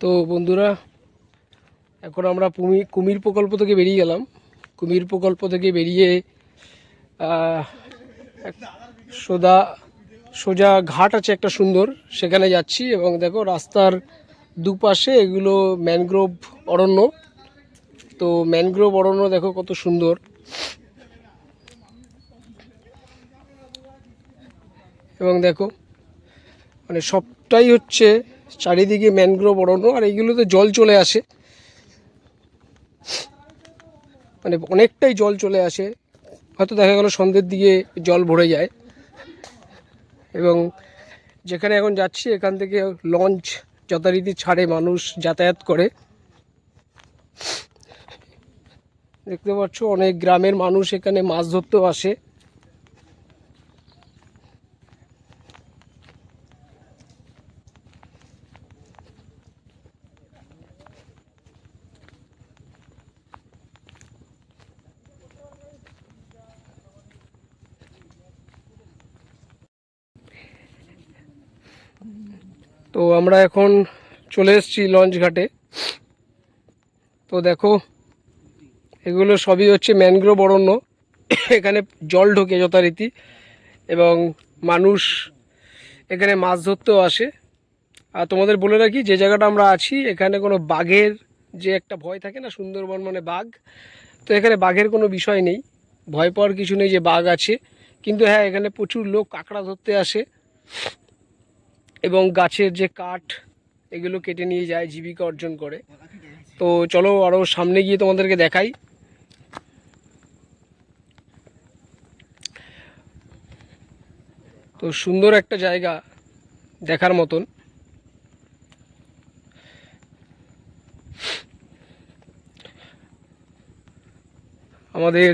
তো বন্ধুরা, এখন আমরা কুমির কুমির প্রকল্প থেকে বেরিয়ে গেলাম। কুমির প্রকল্প থেকে বেরিয়ে সোদা সোজা সোজা ঘাট আছে একটা সুন্দর, সেখানে যাচ্ছি এবং দেখো রাস্তার দুপাশে এগুলো ম্যানগ্রোভ অরণ্য। তো ম্যানগ্রোভ অরণ্য দেখো কত সুন্দর। এবং দেখো মানে সবটাই হচ্ছে চারিদিকে ম্যানগ্রোভ অরণ্য আর এইগুলোতে জল চলে আসে। মানে অনেকটাই জল চলে আসে। হয়তো দেখা গেল সন্ধ্যের দিকে জল ভরে যায়। এবং যেখানে এখন যাচ্ছি, এখান থেকে লঞ্চ যথারীতি ছাড়ে, মানুষ যাতায়াত করে। দেখতে পাচ্ছ, অনেক গ্রামের মানুষ এখানে মাছ ধরতেও আসে। তো আমরা এখন চলে এসেছি লঞ্চ ঘাটে। তো দেখো, এগুলো সবই হচ্ছে ম্যানগ্রোভ অরণ্য। এখানে জল ঢোকে যথারীতি, এবং মানুষ এখানে মাছ ধরতেও আসে। আর তোমাদের বলে রাখি, যে জায়গাটা আমরা আছি, এখানে কোনো বাঘের যে একটা ভয় থাকে না, সুন্দরবন মানে বাঘ, তো এখানে বাঘের কোনো বিষয় নেই। ভয় পাওয়ার কিছু নেই যে বাঘ আছে। কিন্তু হ্যাঁ এখানে প্রচুর লোক কাঁকড়া ধরতে আসে। এবং গাছের যে কাঠ, এগুলো কেটে নিয়ে যায়, জীবিকা অর্জন করে। তো চলো আরও সামনে গিয়ে তোমাদেরকে দেখাই। তো সুন্দর একটা জায়গা দেখার মতন। আমাদের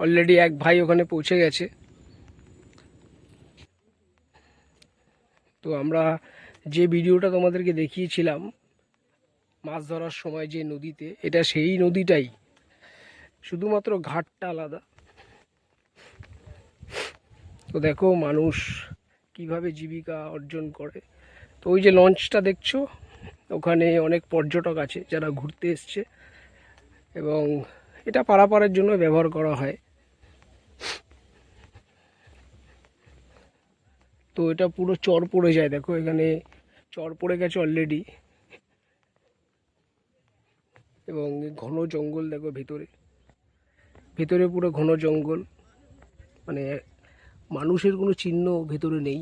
অলরেডি এক ভাই ওখানে পৌঁছে গেছে। তো আমরা যে ভিডিওটা তোমাদেরকে দেখিয়েছিলাম, মাছ ধরার সময় যে নদীতে, এটা সেই নদীটাই। শুধুমাত্র ঘাটটা আলাদা। তো দেখো মানুষ কীভাবে জীবিকা অর্জন করে। তো ওই যে লঞ্চটা দেখছ, ওখানে অনেক পর্যটক আছে যারা ঘুরতে এসছে এবং এটা পারাপারের জন্য ব্যবহার করা হয়। তো এটা পুরো চর পড়ে যায়, দেখো এখানে চর পড়ে গেছে অলরেডি এবং ঘন জঙ্গল দেখো ভিতরে। ভিতরে পুরো ঘন জঙ্গল। মানে মানুষের কোনো চিহ্ন ভেতরে নেই।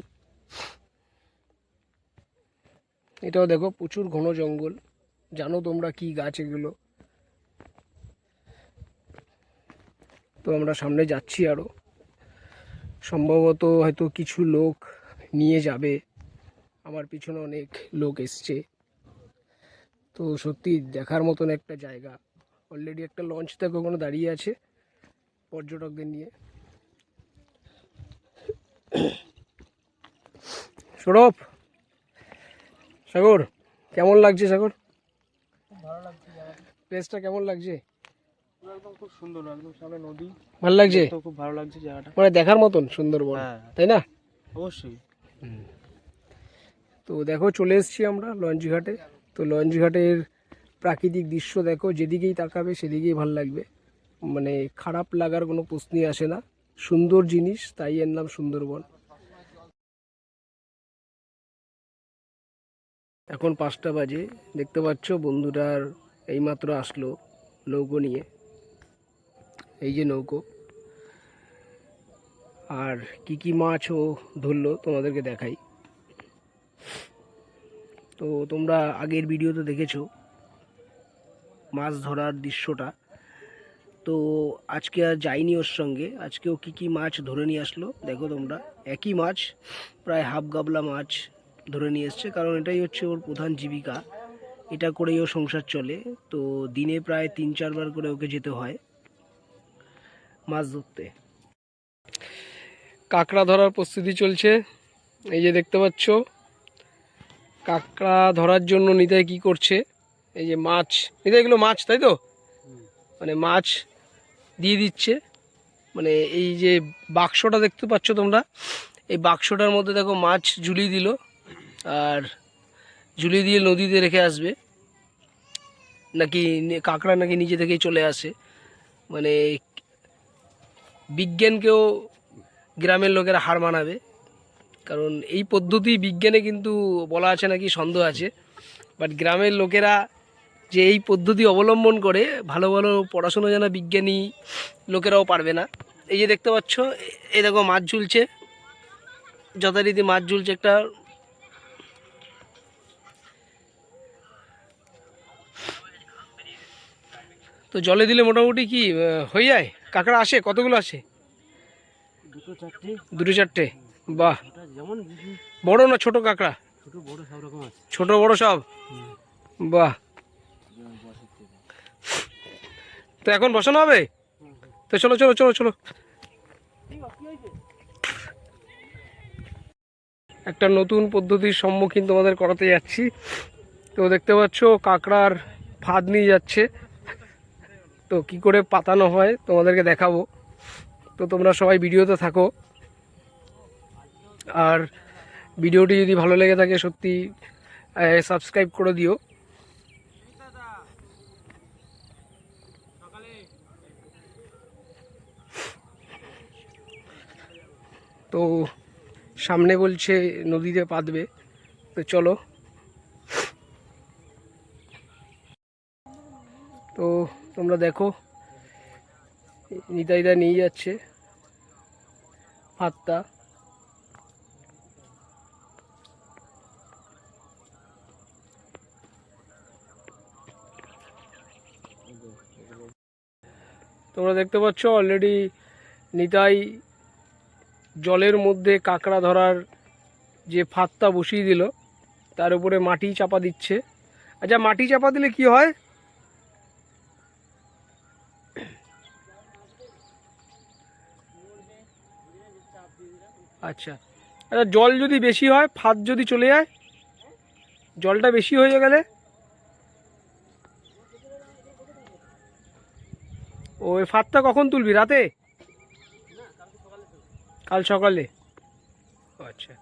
এটাও দেখো প্রচুর ঘন জঙ্গল। জানো তোমরা কি গাছ এগুলো? তো আমরা সামনে যাচ্ছি আরও সম্ভবত হয়তো কিছু লোক নিয়ে যাবে। আমার পিছনে অনেক লোক এসছে। তো সত্যি দেখার মতন একটা জায়গা। অলরেডি একটা লঞ্চ থেকে ওখানে দাঁড়িয়ে আছে পর্যটকদের নিয়ে। সৌরভ সাগর কেমন লাগছে সাগর? ভালো লাগছে প্লেসটা কেমন লাগছে? একদম খুব সুন্দর একদম সামনে নদী। ভালো লাগছে? তো খুব ভালো লাগছে জায়গাটা। মানে দেখার মতন সুন্দরবন হ্যাঁ। তাই না? অবশ্যই। তো দেখো চলে এসেছি আমরা লঞ্চ ঘাটে। তো লঞ্চ ঘাটের প্রাকৃতিক দৃশ্য দেখো, যেদিকেই তাকাবে সেদিকেই ভালো লাগবে। মানে খারাপ লাগার কোনো প্রশ্নই আসে না। সুন্দর জিনিস, তাই এর নাম সুন্দরবন। এখন পাঁচটা বাজে, দেখতে পাচ্ছ বন্ধুটার এইমাত্র আসলো নৌকো নিয়ে। এই যে নৌকো। আর কি কি মাছ ও ধরলো তোমাদেরকে দেখাই। তো তোমরা আগের ভিডিওতে দেখেছ মাছ ধরার দৃশ্যটা। তো আজকে আর যাইনি ওর সঙ্গে। আজকেও কি কি মাছ ধরে নিয়ে আসলো দেখো তোমরা। একই মাছ, প্রায় হাফ গাবলা মাছ ধরে নিয়ে এসছে। কারণ এটাই হচ্ছে ওর প্রধান জীবিকা। এটা করেই ও সংসার চলে। তো দিনে প্রায় তিন চারবার করে ওকে যেতে হয় মাছ ধরতে। কাঁকড়া ধরার প্রস্তুতি চলছে। এই যে দেখতে পাচ্ছ, কাঁকড়া ধরার জন্য নিতাই কি করছে? এই যে মাছ, নিতাই এগুলো মাছ, তাই তো? মানে মাছ দিয়ে দিচ্ছে। মানে এই যে বাক্সটা দেখতে পাচ্ছ তোমরা, এই বাক্সটার মধ্যে দেখো মাছ ঝুলিয়ে দিল, আর ঝুলিয়ে দিয়ে নদীতে রেখে আসবে। নাকি কাঁকড়া নাকি নিজে থেকেই চলে আসে। মানে বিজ্ঞানকেও গ্রামের লোকেরা হার মানাবে। কারণ এই পদ্ধতি বিজ্ঞানে কিন্তু বলা আছে নাকি, সন্দেহ আছে। বাট গ্রামের লোকেরা যে এই পদ্ধতি অবলম্বন করে, ভালো ভালো পড়াশুনো জানা বিজ্ঞানী লোকেরাও পারবে না। এই যে দেখতে পাচ্ছ এ- দেখো মাছ ঝুলছে। যথারীতি মাছ ঝুলছে একটা। তো জলে দিলে মোটামুটি কি হয়ে যায়? কাঁকড়া আসে? কতগুলো আসে? দুটো চারটে। দুটো চারটে? বাহ। যেমন বড় না ছোট কাঁকড়া? ছোট বড় সব রকম আছে। ছোট বড় সব? বাহ। তো এখন বসানো হবে? তো চলো চলো চলো চলো। একটা নতুন পদ্ধতির সম্মুখীন তোমাদের করাতে যাচ্ছি। তো দেখতে পাচ্ছ কাঁকড়ার ফাঁদ নিয়ে যাচ্ছে। তো কি করে পাতানো হয় তোমাদেরকে দেখাবো। তো তোমরা সবাই ভিডিওতে থাকো। আর ভিডিওটি যদি ভালো লেগে থাকে সত্যি সাবস্ক্রাইব করে দিও। তো সামনে বলছে নদীতে পাতবে, তো চলো। তো তোমরা দেখো। নিতাইদা নিয়ে যাচ্ছে। ভাতটা তোমরা দেখতে পাচ্ছ অলরেডি নিতাই জলের মধ্যে কাঁকড়া ধরার যে ফাতটা বসিয়ে দিল, তার উপরে মাটি চাপা দিচ্ছে। আচ্ছা মাটি চাপা দিলে কি হয়? আচ্ছা। আচ্ছা জল যদি বেশি হয়, ফাঁদ যদি চলে যায়, জলটা বেশি হয়ে গেলে? ওই ফাঁদটা কখন তুলবি? রাতে? কাল সকালে। আচ্ছা।